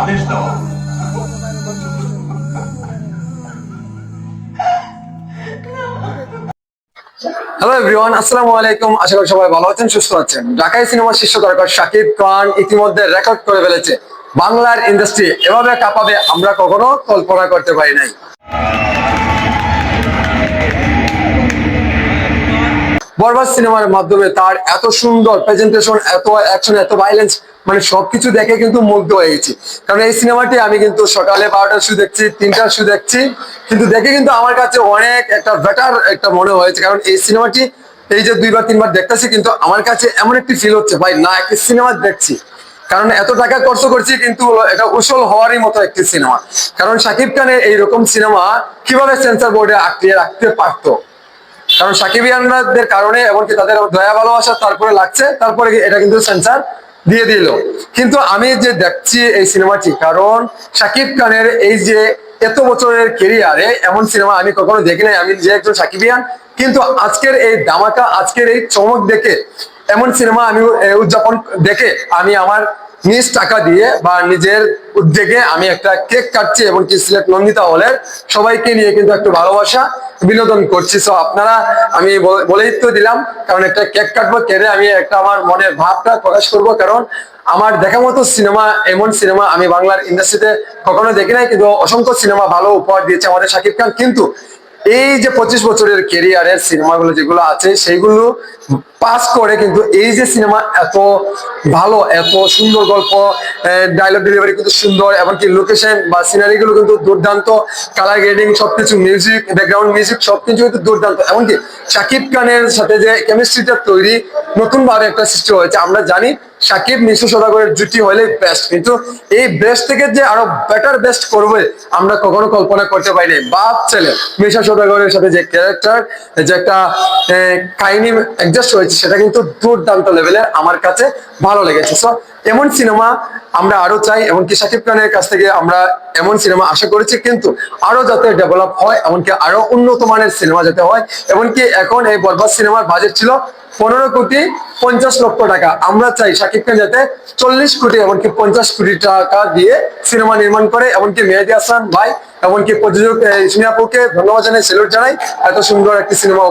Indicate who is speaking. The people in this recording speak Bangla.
Speaker 1: আদেশ
Speaker 2: হ্যালো এভরিওয়ান আসসালামু আলাইকুম। আশা করি সবাই ভালো আছেন, সুস্থ আছেন। ঢাকায় শীর্ষ তারকা শাকিব খান ইতিমধ্যে রেকর্ড করে ফেলেছে। বাংলার ইন্ডাস্ট্রি এভাবে কাঁপাবে আমরা কখনো কল্পনা করতে পারি নাই। বরবাদ সিনেমার মাধ্যমে তার এত সুন্দর প্রেজেন্টেশন এত অ্যাকশন এত ভাইলেন্স মানে সবকিছু দেখে কিন্তু মুগ্ধ হয়ে গেছি। কারণ এই সিনেমাটি আমি কিন্তু সকালে বারোটার শু দেখছি, তিনটার শু দেখছি। কিন্তু দেখে কিন্তু আমার কাছে অনেক একটা বেটার একটা মনে হয়েছে। কারণ এই সিনেমাটি এই যে দুইবার, তিনবার দেখতেছি কিন্তু আমার কাছে এমন একটি ফিল হচ্ছে, ভাই, না, একটি সিনেমা দেখছি। কারণ এত টাকা খরচ করছি কিন্তু এটা উসল হওয়ারই মতো একটি সিনেমা কারণ সাকিব খানের এইরকম সিনেমা কীভাবে সেন্সার বোর্ডে আঁকড়িয়ে রাখতে পারতো? কারণ সাকিবিয়ানদের কারণে, এমনকি তাদের দয়া ভালোবাসা তারপরে লাগছে, তারপরে এটা কিন্তু সেন্সার দিয়ে দিল। কিন্তু আমি যে দেখছি এই সিনেমাটি, কারণ শাকিব খানের এই যে এত বছরের কেরিয়ারে এমন সিনেমা আমি কখনো দেখি নাই, আমি যে একজন সাকিবিয়ান, কিন্তু আজকের এই দামাকা আজকের এই চমক দেখে এমন সিনেমা আমি উদযাপন, দেখে আমি আমার নিজ টাকা দিয়ে বা নিজের উদ্যোগে আমি একটা কেক কাটছি এবং কি সিলেট নন্দিতা হলের সবাইকে নিয়ে কিন্তু একটু ভালোবাসা বিনোদন করছি। সো আপনারা, আমি বলে- বলেই তো দিলাম, কারণ একটা কেক কাটবো কেটে আমি একটা আমার মনের ভাবটা প্রকাশ করব, কারণ আমার দেখা মতো সিনেমা, এমন সিনেমা আমি বাংলার ইন্ডাস্ট্রিতে কখনো দেখি নাই, কিন্তু অসংখ্য সিনেমা ভালো উপহার দিয়েছে আমাদের শাকিব খান। কিন্তু এই যে পঁচিশ বছরের কেরিয়ারের সিনেমাগুলো যেগুলো আছে, সেইগুলো পাস করে কিন্তু এই যে সিনেমা এত ভালো, এত সুন্দর গল্প ডায়লগ ডেলিভারি কিন্তু সুন্দর, এমনকি লোকেশন বা সিনারি গুলো কিন্তু দুর্দান্ত। কালার গ্রেডিং সবকিছু মিউজিক ব্যাকগ্রাউন্ড মিউজিক সবকিছু কিন্তু দুর্দান্ত। এমনকি শাকিব খানের সাথে যে কেমিস্ট্রিটা তৈরি নতুন ভাবে একটা সৃষ্টি হয়েছে। আমরা জানি সাকিব মিশু সদাগরের জুটি হলে বেস্ট কিন্তু এই বেস্ট থেকে যে আরও বেটার বেস্ট করবে, আমরা কখনো কল্পনা করতে পারিনি। বাপ ছেলে মিশা সদাগরের সাথে যে ক্যারেক্টার যে একটা কাহিনী অ্যাডজাস্ট হয়েছে, সেটা কিন্তু দুর্দান্ত লেভেলের আমার কাছে ভালো লেগেছে। সো এমন সিনেমা আমরা আরও চাই, এমনকি সাকিব খানের কাছ থেকে আমরা এমন সিনেমা আশা করেছি, কিন্তু আরও যাতে ডেভেলপ হয়, এমনকি আরও উন্নত মানের সিনেমা যাতে হয়, এমনকি এখন এই বরবাদ সিনেমার বাজেট ছিল পনেরো কোটি পঞ্চাশ লক্ষ টাকা। আমরা চাই শাকিব যাতে চল্লিশ কোটি, এমনকি পঞ্চাশ কোটি টাকা দিয়ে সিনেমা নির্মাণ করে, এমনকি মেহেদি হাসান ভাই, এমনকি প্রযোজক ইসমিয়াপুকে ধন্যবাদ জানাই, সেলুট জানাই, এত সুন্দর একটি সিনেমা